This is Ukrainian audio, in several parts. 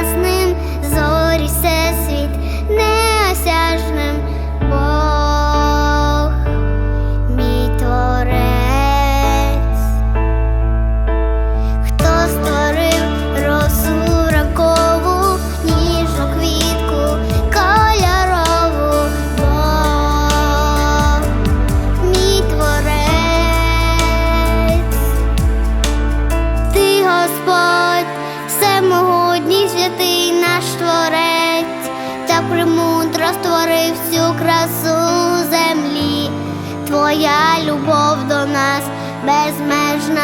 ясним, зорі всесвіт неосяжним. створив всю красу землі, Твоя любов до нас безмежна.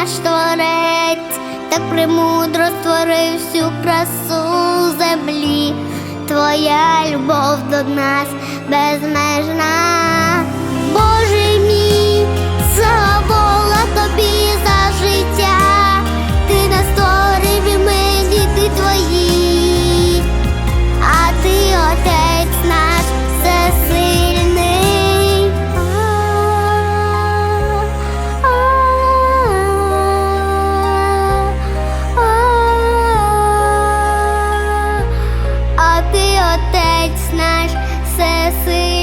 наш творець, так премудро створив всю красу землі, твоя любов до нас безмежна. Отець наш все сил.